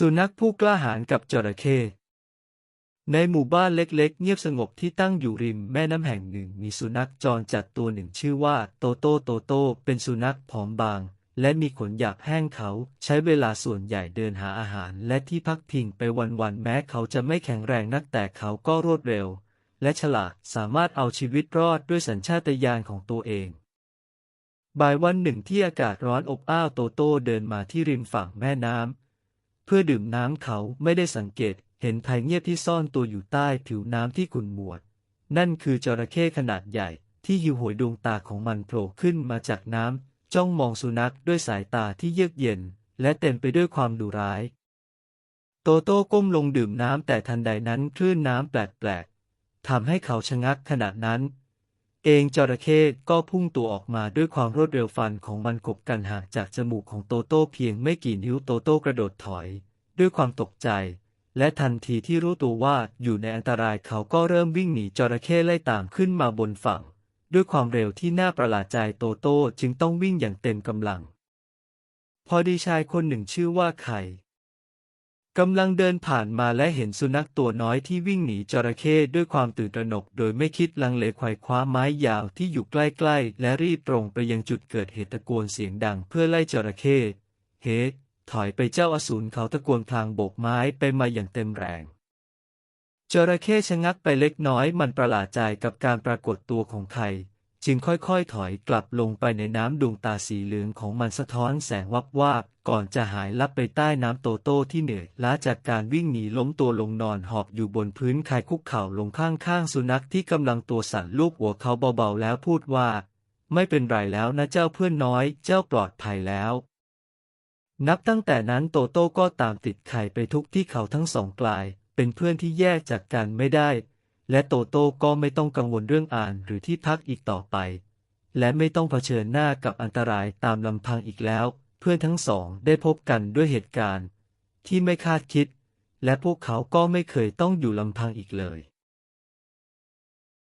สุนัขผู้กล้าหาญกับจระเข้ในหมู่บ้านเล็กๆ เงียบสงบที่ตั้งอยู่ริมแม่น้ำแห่งหนึ่ง มีสุนัขจรจัดตัวหนึ่งชื่อว่าโตโต้โตโต้เป็นสุนัขผอมบาง และมีขนหยาบแห้งเขา ใช้เวลาส่วนใหญ่เดินหาอาหาร และที่พักพิงไปวันๆแม้เขาจะไม่แข็งแรงนักแต่เขาก็รวดเร็ว และฉลาดสามารถเอาชีวิตรอดด้วยสัญชาตญาณของตัวเองบ่ายวันหนึ่งที่อากาศร้อนอบอ้าวโตโต้เดินมาที่ริมฝั่งแม่น้ำ เพื่อดื่มน้ำเขาไม่ได้สังเกตเห็นภัยเงียบที่ซ่อนตัวอยู่ใต้ผิวน้ำที่ขุ่นมัวนั่นคือจระเข้ขนาดใหญ่ที่หิวโหยดวงตาของมันโผล่ขึ้นมาจากน้ำจ้องมองสุนัขด้วยสายตาที่เยือกเย็น และเต็มไปด้วยความดุร้าย โตโต้ก้มลงดื่มน้ำแต่ทันใดนั้นคลื่นน้ำแปลกๆทำให้เขาชะงักขณะนั้น เองจระเข้ก็พุ่งตัวออกมาด้วยความรวดเร็วฟันของมันขบกันห่างจากจมูกของโตโต้เพียงไม่กี่นิ้วโตโต้กระโดดถอย ด้วยความตกใจ และทันทีที่รู้ตัวว่าอยู่ในอันตรายเขาก็เริ่มวิ่งหนีจระเข้ไล่ตามขึ้นมาบนฝั่ง ด้วยความเร็วที่น่าประหลาดใจโตโต้จึงต้องวิ่งอย่างเต็มกำลัง พอดีชายคนหนึ่งชื่อว่าไข่ กำลังเดินผ่านมาและเห็นสุนัขตัวน้อยที่วิ่งหนีจระเข้ด้วยความตื่นตระหนก โดยไม่คิดลังเลไขว่คว้าไม้ยาวที่อยู่ใกล้ๆ และรีบตรงไปยังจุดเกิดเหตุตะโกนเสียงดังเพื่อไล่จระเข้เฮถอยไปเจ้าอสูรเขาตะโกนพลางโบกไม้ไปมาอย่างเต็มแรง จระเข้ชะงักไปเล็กน้อยมันประหลาดใจกับการปรากฏตัวของไข่ จึงค่อยๆ ถอยกลับลงไปในน้ำดวงตาสีเหลืองของมันสะท้อนแสงวับวาบก่อนจะหายลับไปใต้น้ำโตโต้ที่เหนื่อยล้าจากการวิ่งหนีล้มตัวลงนอนหอบอยู่บนพื้นคายคุกเข่าลงข้างๆ สุนัขที่กำลังตัวสั่นลูบหัวเขาเบาๆแล้วพูดว่า ไม่เป็นไรแล้วนะเจ้าเพื่อนน้อย เจ้าปลอดภัยแล้ว นับตั้งแต่นั้นโตโต้ก็ตามติดไข่ไปทุกที่เขาทั้งสองกลาย เป็นเพื่อนที่แยกจากกันไม่ได้ และโตโต้ก็ไม่ต้องกังวลเรื่องอ่านหรือที่พักอีกต่อไป และไม่ต้องเผชิญหน้ากับอันตรายตามลำพังอีกแล้ว เพื่อนทั้งสองได้พบกันด้วยเหตุการณ์ ที่ไม่คาดคิด และพวกเขาก็ไม่เคยต้องอยู่ลำพังอีกเลย